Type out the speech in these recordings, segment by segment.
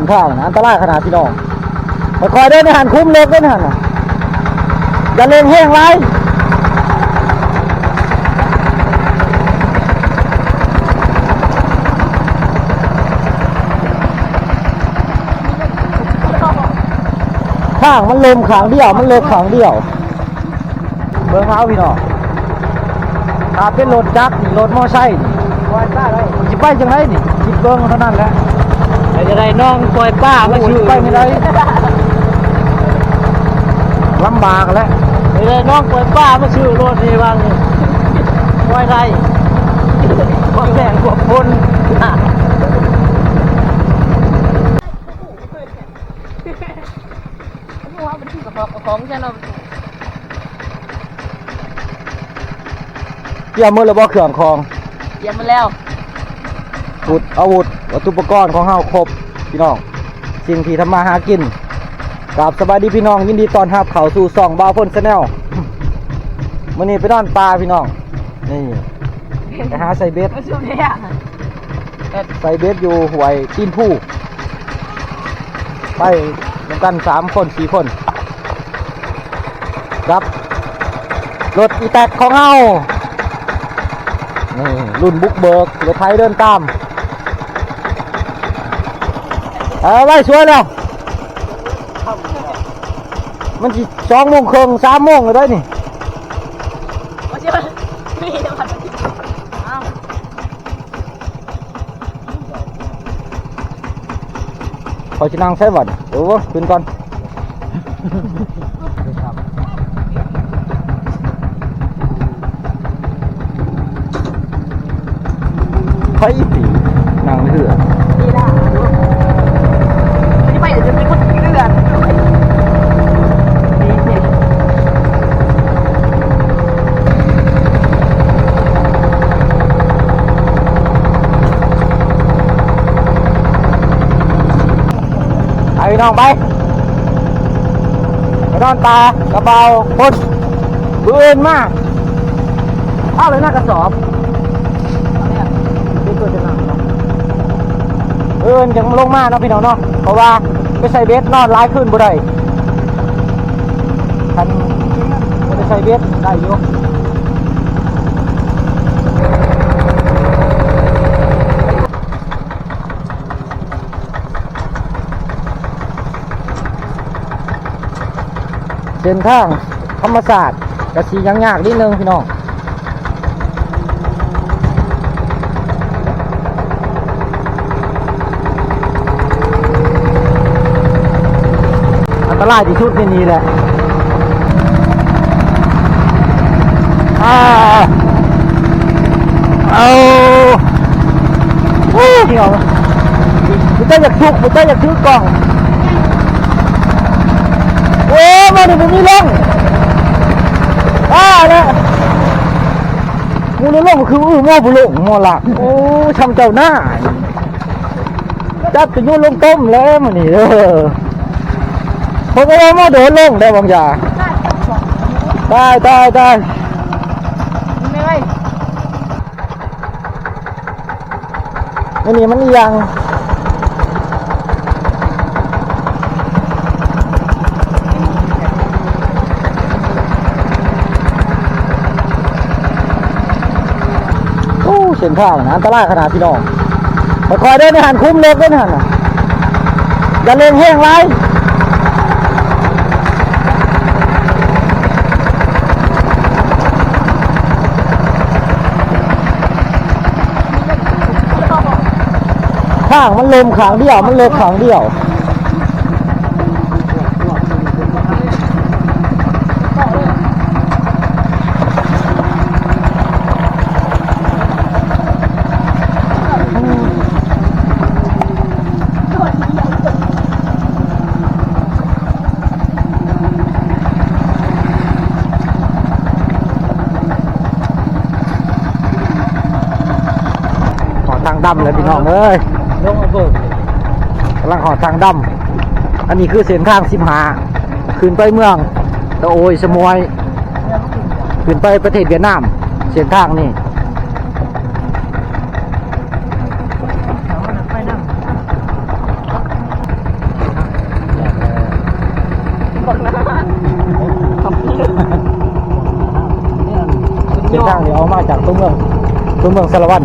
เส้นทางนะอันตรายขนาดพี่น้องมาคอยเดินในหันคุ้มเล็กเดินหันอย่าเลงแห้งไรข้างมันเลมขางเดียว มันเล็กขางเดียวเบิ่งเอาพี่น้องถ้าเป็นรถจักรรถมอไซค์นี่ไปจังไรนี่คิดเบิ่งเท่านั้นแหละ จะได้น้องปล่อยป้ามาชื่อไปไม่ได้ลำบากแล้วจะได้น้องปล่อยป้ามาชื่อรถนี่วางนี่ปล่อยได้บางแดงกว่าคนอะของฉันเราเตรียมมือระบอเครื่องของเยี่ยมมาแล้วขุดอาวุธวัตถุอุปกรณ์ของเฮาครบ พี่น้อง สิ่งที่ทำมาหากินกราบสบายดีพี่น้อง ยินดีต้อนรับเข้าสู่ซ่องบาวพ่นชาแนลมื้อนี้ไปนอนปลาพี่น้อง นี่ไปหาใส่เบ็ดช่วยเนี่ยใส่เบสอยู่หวยตีนผู้ไปรวมกันสามคนสี่คนรับรถอีแตกของเฮานี่รุ่นบุกเบิกรถไทยเดินตาม เอาไว้ช่วยแล้วมันจีสองโมงครึ่งสามโมงเลยได้นี่มาช่วยมีจังหวัดอ้าวขอชินังใช้บัตรเดี๋ยววะขึ้นก่อนไฟตีนางเรือ ดีละไม่ไปเดี๋ยวจะมีคนเลือดดีสิ ไปพี่ น้องไปไปนอนตากระเบาพ่นบืนมากเอาเลยหน้ากระสอบนี่ตัวจะหนักเอิญยังลงมาเนาะพี่น้องเนาะเพราะว่าไปใส่เบสนอนร้ายขึ้นบ่ได้คันบ่ไปใส่เบสได้อยู่ เส้นทางธรรมศาสตร์กระสียังยากนิดนึงพี่น้องอันตรายที่สุดในนี้แหละอาเอาโอ้ยเดี๋ยวบุตรอยากทุกบุตรอยากถือกล่อง มาดูมีลงอ่าแล้วมูลลงคืออือมอบุลงมอหลักโอ้ชำเจ้าหน้าจับจะยุ่นลงต้มแล้วมันนี่เออผมก็ว่ามาโดนลงได้บางอย่างได้ได้ได้ไม่ไปไม่นี่มันอีหยัง เส้นทางนะอันตรายขนาดพี่น้องมาคอยเดินในหันคุ้มเล็กเดินหันน่ะอย่าเล่งแห้งไรข้างมันลมขางเดียว มันเล็กขางเดียวำเลยพี่น้องเอ้ยลงเบิกกำลังหอดทางดำอันนี้คือเส้นทางสิมหาขึ้นไปเมืองตะโอยสมวยขึ้นไปประเทศเวียดนามเส้นทางนี่เส้นทางนี่เอามาจากตัวเมืองตัวเมืองสารวัน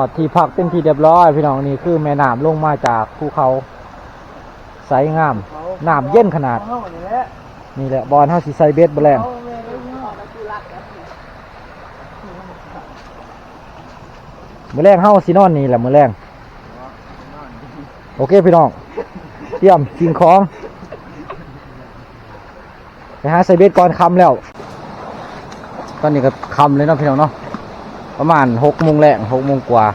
อดที่พักเป็นที่เรียบร้อย พี่น้องนี่คือแม่น้ำลงมาจากภูเขาใสงามน้ำเย็นขนาด นี่แหละบอลเฮาสิใส่เบสแบลงมือแรงเฮาสินอนนี่แหละมือแรงโอเคพี่น้องเตรียมสิ่งของไปหาใส่เบสก่อนคำแล้ว ตอนนี้ก็คำเลยเนาะพี่น้องเนาะ ประมาณหกโมงแรงหกโมงกว่า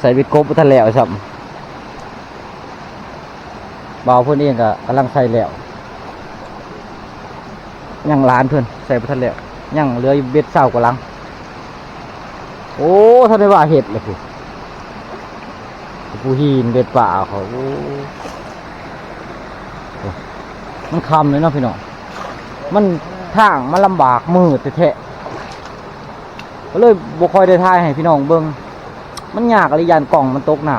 ใส่บสครบบ่ทันแล้วสับบ่าวเพื่อนเองก็กำลังใส่แล้วยังล้านเพื่อนใส่ทันแล้วยังเหลือเบ็ดเศร้ากว่าลัง โอ้ท่านได้ว่าเห็ดเลยผู้ผู้หินเบ็ดป่าเขามันคำเลยเนาะพี่น้อง มันทางมันลำบากมือแท้ๆ ก็เลยบ่ค่อยได้ทายให้พี่น้องเบิ่งมันยากอะไรยานกล่องมันตกน้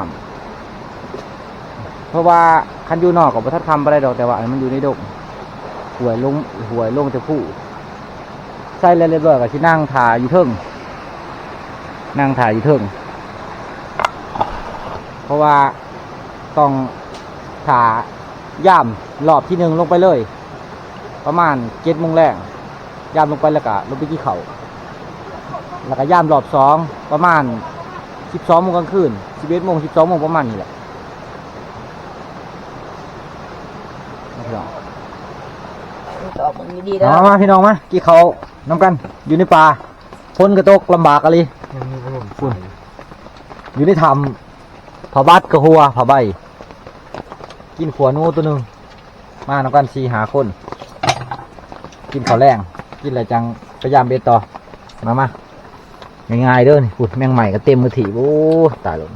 ำเพราะว่าคันอยู่นอกกับพระทัดคำไปได้ดอกแต่ว่าอันมันอยู่ในดงหวยลงหวยลงจะผู้ใส่แล้วเรียบร้อยก็ที่นั่งถ่ายอยู่เทิงนั่งถ่ายอยู่เทิงเพราะว่าต้องถ่าย่ามรอบที่หนึ่งลงไปเลย ประมาณเจ็ดโมงแรงย่ามลงไปแล้วก็ลงไปที่เขา แล้วก็ย่ามรอบสองประมาณสิบสองโมงกลางคืนสิบเอ็ดโมงสิบสองโมงประมาณนี้แหละนะครับตอบมึงดีๆแล้วมามาพี่น้องมากี่เขาน้ำกัน อยู่ในป่าพ้นกระตกลำบากอะไรฝุ่นอยู่ในถ้ำผาบัดกระหัวผาใบ กินขวานูตัวหนึ่งมาน้ำกันสี่หาคน กินข้าวแรงกินอะไรจังพยายามเบ็ดต่อ มามา ง่ายๆเด้อนี่ฝุ่นแมงใหม่ก็เต็มมือถีบโอ้ตายลง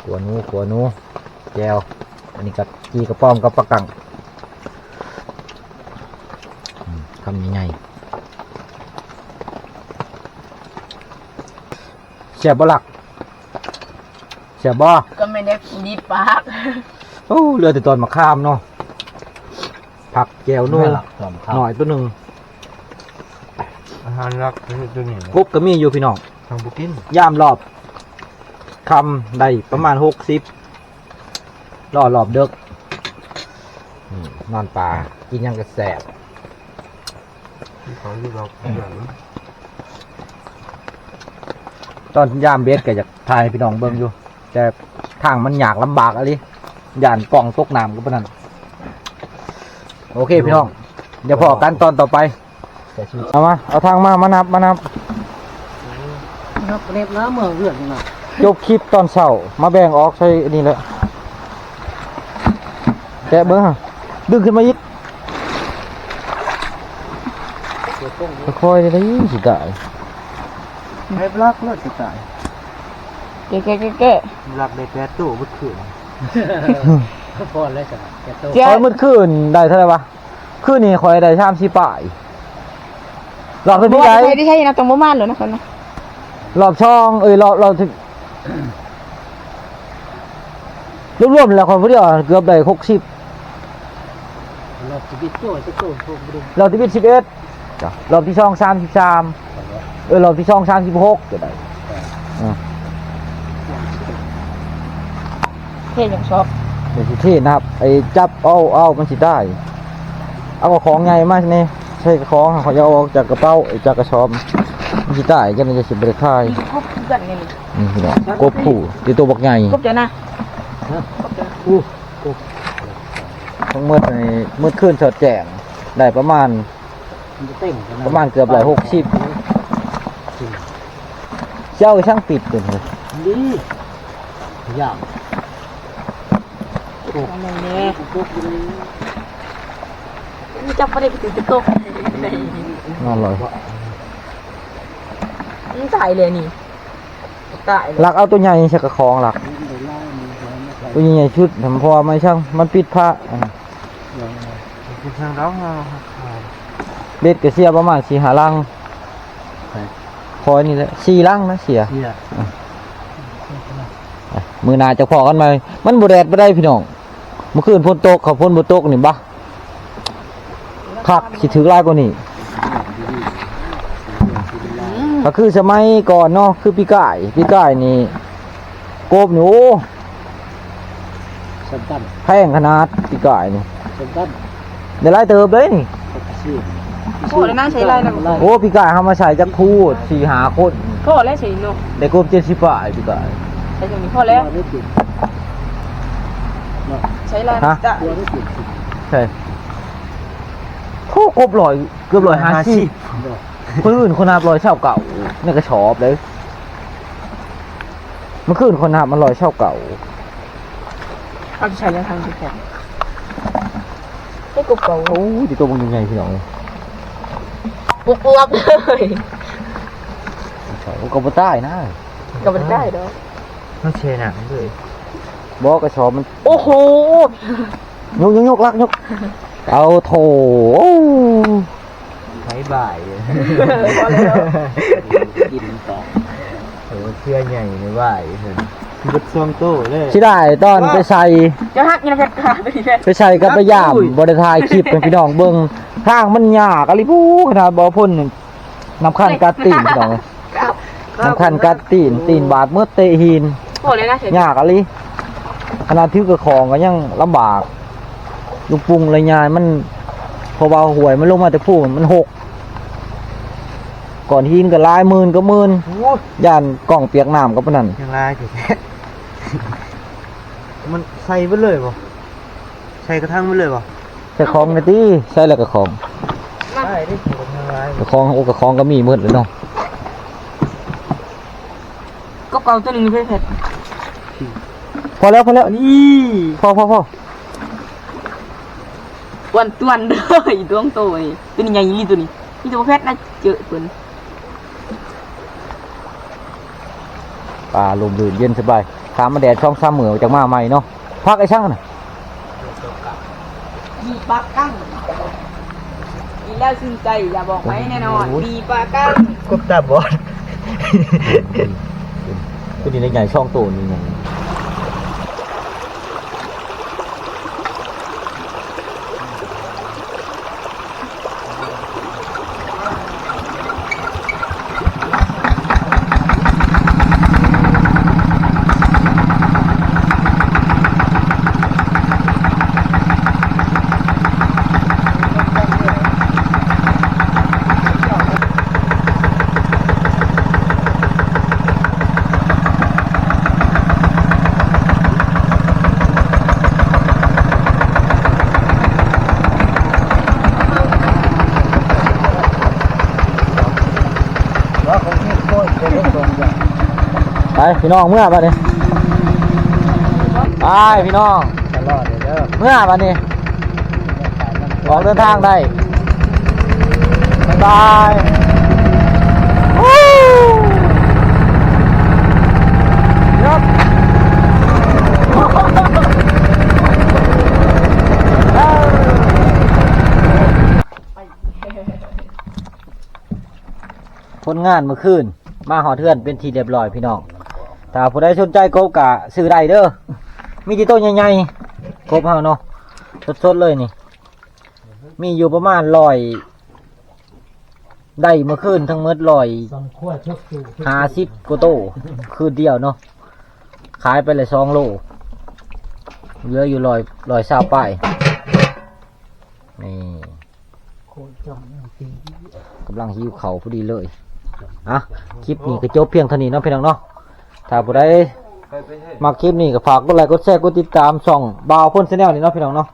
ขวานูขวานูแก้วอันนี้ก็กีกระป้อมกับปลากังอืมทำยังไงเสียบบ่หลักเสียบบ่ก็ไม่ได้ดีดปากโอ้เรือแต่ตอนมาข้ามเนาะผักแก้วนู่นหอมหข้าวน่อยตัวหนึ่งอาหารรักตัวนี้กุ๊บก็มีอยู่พี่น้อง ทางบุกินย่ามรอบคำได้ประมาณหกสิบรอรอบเด็กอืมนอนป่ากินหยังกระแสบที่เขาอยู่เราตอนยามเบสก็อยากถ่ายให้พี่น้องเบิ่งอยู่ แต่ทางมันยากลำบากอะไรย่านกล่องตกน้ำก็ปานนั้นโอเคพี่น้อง เดี๋ยวพอกันตอนต่อไปเอามา เอาทางมา มานับ มานับ ครับเล็บน้ำเมืองเรื่องนี่นะยกคลิปตอนเช้ามาแบ่งออกใช่อันนี่แหละแตะเบิ้งฮะดึงขึ้นมาอีกค่อยๆได้สิตายเล็บรักเลิศจะตายเก๊ะเก๊ะเก๊ะรักได้แปดตู้บุดขืนพอแล้วจ้ะแปดตู้เจ๊คอยมืดขึ้นได้เท่าไหร่วะขึ้นนี่คอยได้ชามสีป่ายรอบที่บอกพี่ว่าไก่ใครที่ใช่นะตรงบ้านเหรอนะคนนะ รอบช่อง เอ้ยรอบรอบที่รวมๆแล้วคนผู้เดียวเกือบได้หกสิบเราจะบิดตู้จะตู้พวกบุรุษรอบที่เป็นสิบเอ็ดรอบที่ช่องสามสิบสามเออรอบที่ช่องสามสิบหกจะได้อ่าเท่ยังชอบเดี๋ยวสิเทศนะครับ ไอ้จับเอาเอามันสิได้ เอาของไงมากนี่ใช่ของเขาจะเอาออกจากกระเป๋าไอ้จากกระสอบ มันสิได้กันจะสิบริทายครบกันนี่นี่พี่น้องกบผู้ที่ตัวบักใหญ่ครบเจ้านะอู้ทั้งหมืดในมืดขึ้นสดแจงได้ประมาณมันจะเต้งกันนประมาณเกือบร้อยหกสิบเจ้าช่างปิดเป็นเลยดียากอะไรเนี่ยนี่จับประเด็นไปถึงจะตกนอนลอ ยนี่ตายเลยนี่ตายเลยหลักเอาตัวใหญ่ใช่กระคองหลัก ตัวใหญ่ๆชุดผมพอไม่ช่างมันปิดผ้าอะคุณทางร้องเบ็ดกระเสียประมาณสี่หาลังคอยนี่แหละสี่ลังนะเสียเสียอะมือหนาจะพอกันไหมมันบแดดไม่ได้พี่น้องเมื่อคืนฝนตกเขาฝนบตกนี่บ้าคักสิถือลายกว่านี้ ก็คือสมัยก่อนเนาะคือปีก่ายปีก่ายนี่โกบนี่โอ้สมตันแพงขนาดปีก่ายนี่สมตันเดี๋ยวไล่เติบเลยนี่ชื่อโคตรน่าใช้ไรนะโอ้ปีก่ายเขามาใส่จักพูดสี่หาคนโคตรแล้วใช้โนได้กบเจ็ดสิบป่ายปีก่ายใช้ตรงนี้โคตรแล้วได้ติดใช้ไรฮะจะตัวได้ติดใช่โอ้กบลอยเกือบลอยห้าสิบ คนอื่นคนนับร้อยเช่าเก่านี่ก็ชอบเลยเมื่อคืนคนนับมันร้อยเช่าเก่าเอาใช้ยังทางที่แข็งให้กบเก่าโอ้ยดีตัวมันยังไงพี่น้องปุ๊บปุ๊บเลยใช่ก็บ่ใต้นะก็มันได้ด้วยต้องเชน่ะเลยบอกกระชอบมัน โอ้โหยกยกยกลักยก เอาโถโอ้ใช้ บ่ายพอแล้วกินต่อโหเชื่อใหญ่ในว่าเห็นบุดซองโต้เลยที่ได้ตอนไปใส่จะหักยังเพชรขาดไปทีแรกไปใส่กับไปย่ามบริทายคลิปเป็นพี่น้องเบิ่งทางมันยากอะไรพูขนาดบ่พ่นนำคันกัดตีนพี่น้องครับนำคันกัดตีนตีนบาดเมื่อเตะหินโคตรเลยนะใช้ยากอะไรขนาดที่กระของก็ยังลำบากลูกปรุงเลยยายมันเพอเบาหวยมันลงมาแต่พูมันหก ก่อนหินก็ลายหมื่นก็หมื่นย่านกล่องเปียกน้ำก็ปานนั้นยังลายอยู่แค่มันใส่ไปเลยป่ะใส่กระทั่งไปเลยป่ะใส่ของในที่ใส่แล้วกระของใช่ได้ถึงยังลายกระของโอ้กระของก็มีหมืดเลยเนาะกบเก่าตัวหนึ่งเพชรเพชรพอแล้วพอแล้วนี่พอพอพอวันตวนเลยดวงโตยตัวนี้ใหญ่ยี่ตัวนี้นี่ตัวเพชรน่าเจอเพิ่น ปลาลมดื่นเย็นสบายขามมาแดดช่องซ้ำเหมือจากมาใหม่เนาะพักไอ้ช่างน่ะดีปากกั้งดีแล้วชื่นใจอย่าบอกไว้แน่นอนดีปากกั้งกบตาบอดตัวนี้ในใหญ่ช่องโตนี่ไง ว่าผมนี่โคตรจะได้ตรงอย่าง ไป พี่น้องเมื่อบัดนี้ไปพี่น้องตลอดเลยเด้อเมื่อบัดนี้ออกเดินทางได้บ๊ายบายวู้ยกผลงานเมื่อคืนมาหอเทือนเป็นทีเรียบร้อยพี่น้อง ถ้าผู้ใดสนใจกบกะซื้อได้เด้อมีที่ต้นใหญ่ๆกบเฮาเนาะสดๆเลยนี่ มีอยู่ประมาณร้อยได้เมื่อคืนทั้งหมดร้อยสองขวดชกสูห้าสิบกว่าโตคืนเดียวเนาะขายไปเลยสองโลเหลืออยู่ร้อยร้อยสาวป้ายนี่โคตรจอมจริงกำลังหิวเขาวพอดีเลยอะคลิปนี้ก็จบเพียงเท่านี้เนาะพี่น้องเนาะ ถ้าผู้ใดไปไปให้มาคลิปนี้ก็ฝากกดไลค์กดแชร์กดติดตามช่องบาวพ่นชาแนลนี่เนาะพี่น้องเนาะ